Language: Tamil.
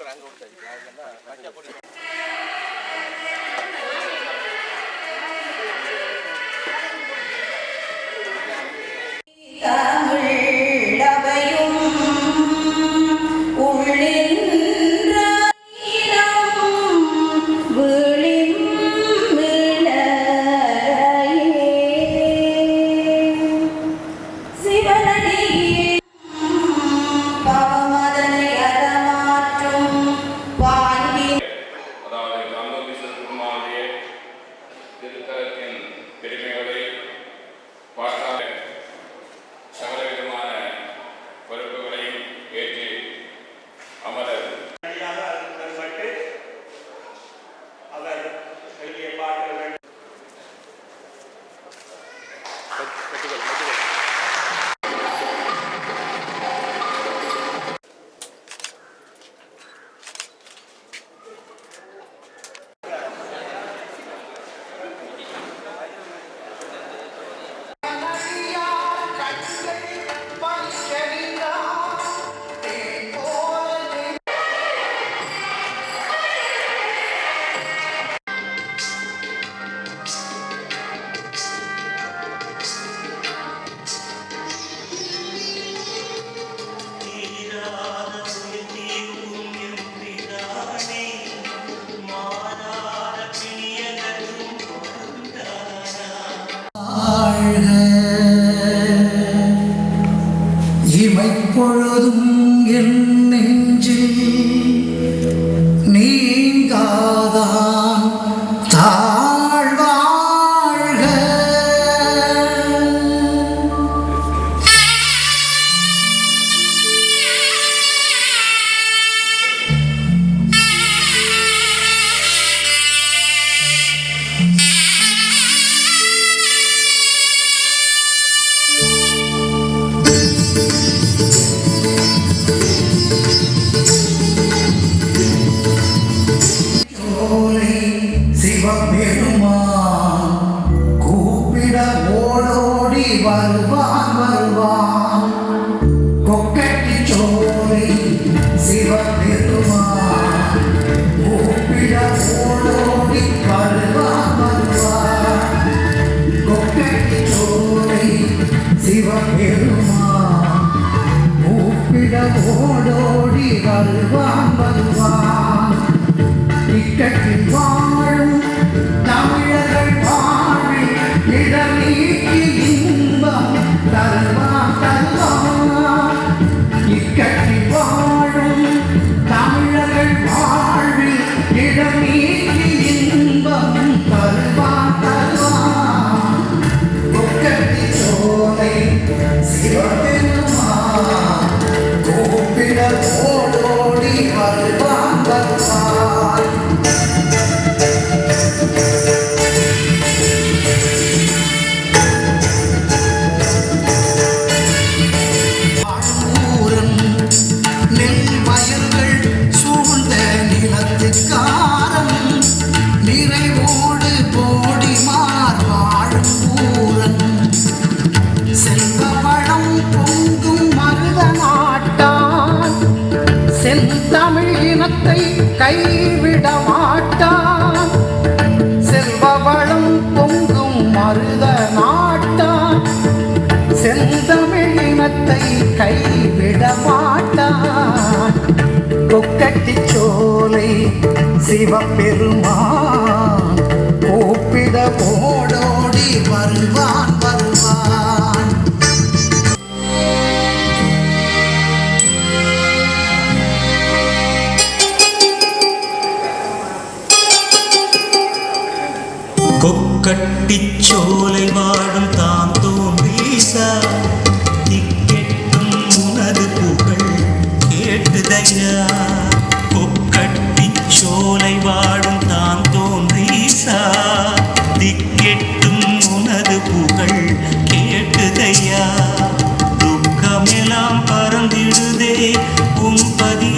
ಕಿಲೋಮೀಟರ್ ಹಂಗೆ ಹೋಗ್ತಾ ಕೊಡಿ. her. சிவபெருமான் மூப்பிடமோடோடி வருவான் வருவான் இக்கட்டில் வா என் தமிழ் இனத்தை கைவிட மாட்டான். செல்வ வளம் பொங்கும் மருத நாட்டான். செந்தமிழ் இனத்தை கைவிட மாட்டான். கொக்கட்டி சோலை சிவபெருமான். கூப்பிட ஓடோடி வருவான். கட்டிச் சோலை வாழும் தான் தோன்றீசா திக்கெட்டும் உனது புகழ் கேட்டுதையா கொக்கட்டிச் சோலை வாழும் தான் தோன்றீசா திக்கெட்டும் உனது புகழ் கேட்டுதையா துக்கமெல்லாம் பறந்திடுதே உம்பதி